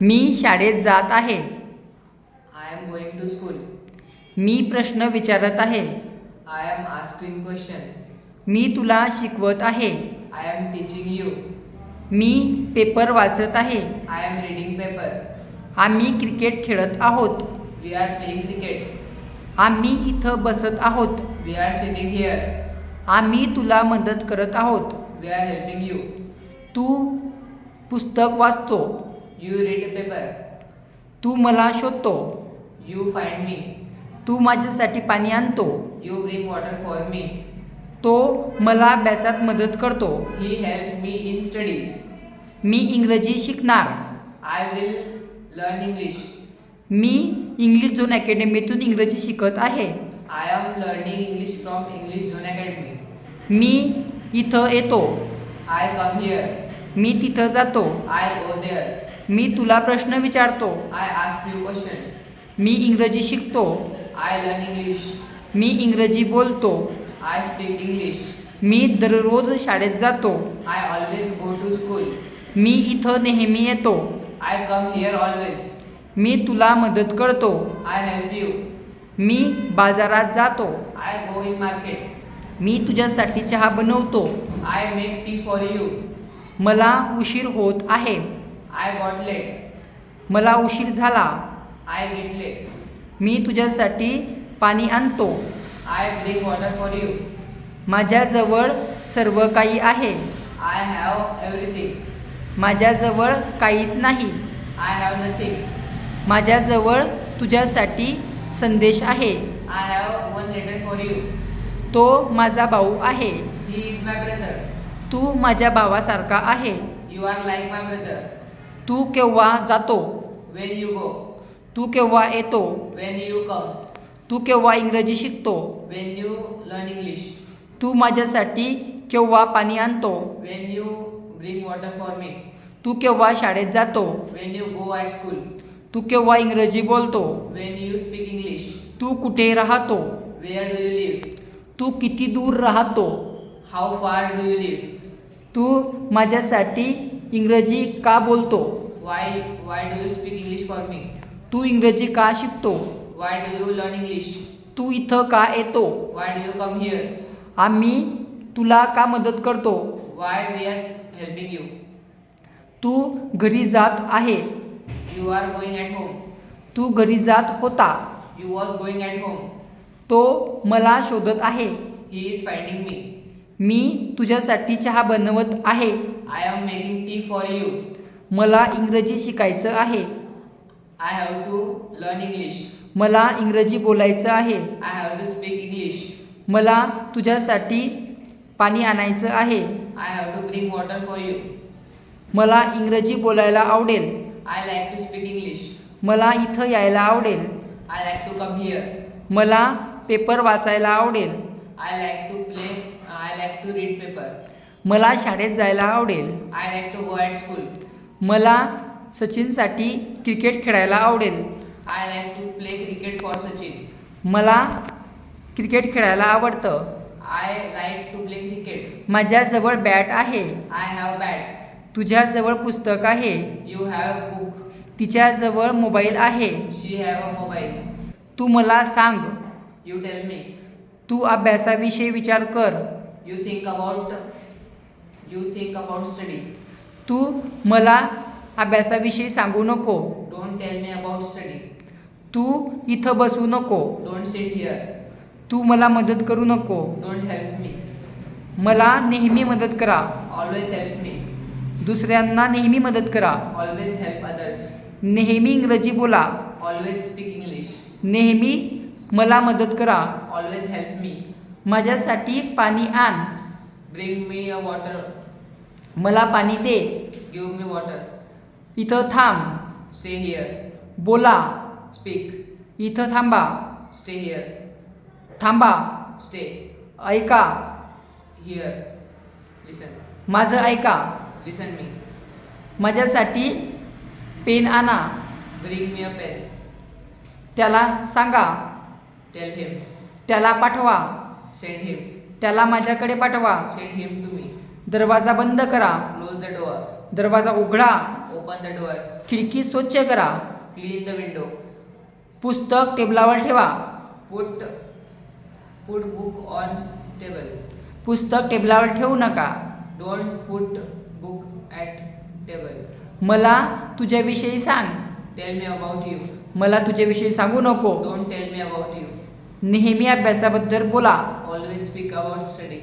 मी शाळेत जात आहे. I am going to school मी प्रश्न विचारत आहे. आय एम आस्किंग क्वेश्चन मी तुला शिकवत आहे. आय एम टीचिंग यू मी पेपर वाचत आहे. आय एम रीडिंग पेपर आम्ही क्रिकेट खेळत आहोत. वी आर प्लेइंग क्रिकेट आम्ही इथं बसत आहोत. वी आर सिटिंग हिअर आम्ही तुला मदत करत आहोत. वी आर हेल्पिंग यू तू पुस्तक वाचतो. यू रीड पेपर तू मला शोधतो. यू फाईंड मी तू माझ्यासाठी पाणी आणतो. You bring water for me तो मला अभ्यासात मदत करतो. He help me in study मी इंग्रजी शिकणार. आय विल लर्न इंग्लिश मी इंग्लिश झोन अकॅडमीतून इंग्रजी शिकत आहे. I am learning English from English zone academy मी इथं येतो. आय कम हिअर मी तिथं जातो. आय गो देअर मी तुला प्रश्न विचारतो. आय आस्क यू क्वेश्चन मी इंग्रजी शिकतो. आय लर्न इंग्लिश मी इंग्रजी बोलतो. आय स्पीक इंग्लिश मी दररोज शाळेत जातो. I always go to school मी इथं नेहमी येतो. आय कम हिअर ऑलवेज मी तुला मदत करतो. आय हेल्प यू मी बाजारात जातो. आय गो इन मार्केट मी तुझ्यासाठी चहा बनवतो. I make tea for you मला उशीर होत आहे. आय गॉट लेट मला उशीर झाला. आय गेट लेट मी तुझ्यासाठी पाणी आणतो. I bring water for you माझ्याजवळ सर्व काही आहे. आय हॅव एव्हरीथिंग माझ्याजवळ काहीच नाही. आय हॅव नथिंग माझ्याजवळ तुझ्यासाठी संदेश आहे. I have one letter for you तो माझा भाऊ आहे. ही इज माय ब्रदर तू माझ्या भावासारखा आहे. You are like my brother तू केव्हा जातो? वेन यू गो तू केव्हा येतो? वेन यू क तू केव्हा इंग्रजी शिकतो? वेन यू लर्न इंग्लिश तू माझ्यासाठी केव्हा पाणी आणतो? When you bring water for me तू केव्हा शाळेत जातो? When you go I school तू केव्हा इंग्रजी बोलतो? वेन यू स्पीक इंग्लिश तू कुठे राहतो? वेअर डू यू लिव्ह तू किती दूर राहतो? हाऊ फार डू यू लिव्ह तू माझ्यासाठी इंग्रजी का बोलतो? Why why do you speak English for me तू इंग्रजी का शिकतो? Why do you learn English तू इथं का येतो? Why do you come here आम्ही तुला का मदत करतो? Why we are helping you तू घरी जात आहे. You are going at home तू घरी जात होता. You was going at home तो मला शोधत आहे. ही इज फायटिंग मी मी तुझ्यासाठी चहा बनवत आहे. I am making tea for you मला इंग्रजी शिकायचं आहे. I have to learn English मला इंग्रजी बोलायचं आहे. I have to speak English मला तुझ्यासाठी पाणी आणायचं आहे. I have to bring water for you मला इंग्रजी बोलायला आवडेल. I like to speak English मला इथं यायला आवडेल. I like to come here मला पेपर वाचायला आवडेल. I like to play I like to read paper मला शाळेत जायला आवडेल. I like to go school मला सचिनसाठी क्रिकेट खेळायला आवडेल. I like to play cricket for Sachin. मला क्रिकेट खेळायला आवडतं. I like to play cricket माझ्याजवळ बॅट आहे. आय हॅव बॅट तुझ्याजवळ पुस्तक आहे. यू हॅव बुक तिच्याजवळ मोबाईल आहे. शी हॅव अ मोबाईल तू मला सांग. यू टेल मी तू अभ्यासाविषयी विचार कर. You think about you think about study तू मला अभ्यासाविषयी सांगू नको. Don't tell me about study तू इथं बसू नको. डोंट सिट हिअर तू मला मदत करू नको. डोंट हेल्प मी मला नेहमी मदत करा. ऑलवेज हेल्प मी दुसऱ्यांना नेहमी मदत करा. ऑलवेज हेल्प अदर्स नेहमी इंग्रजी बोला. ऑलवेज स्पीक इंग्लिश नेहमी मला मदत करा. ऑलवेज हेल्प मी माझ्यासाठी पाणी आण. ब्रिंग मी अ वॉटर मला पाणी दे. गिव मी वॉटर इथं थांब. स्टे हिअर बोला. स्पीक इथं थांबा. स्टे हिअर थांबा. स्टे ऐका. हिअर लिसन माझं ऐका. लिसन मी माझ्यासाठी पेन आणा. ब्रिंग मी अ पेन त्याला सांगा. टेल हिम त्याला पाठवा. सेंड हिम त्याला माझ्याकडे पाठवा. सेंड हिम टू मी दरवाजा बंद करा. क्लोज द डोअर दरवाजा उघडा. ओपन द डोअर खिडकी स्वच्छ करा. क्लीन द विंडो पुस्तक टेबलावर ठेवा. Put put book on table पुस्तक टेबलावर ठेवू नका. Don't put book at table मला तुझ्याविषयी सांग. टेल मी अबाउट यू मला तुझ्याविषयी सांगू नको. Don't tell me about you नेहमी अभ्यासाबद्दल बोला. Always speak about study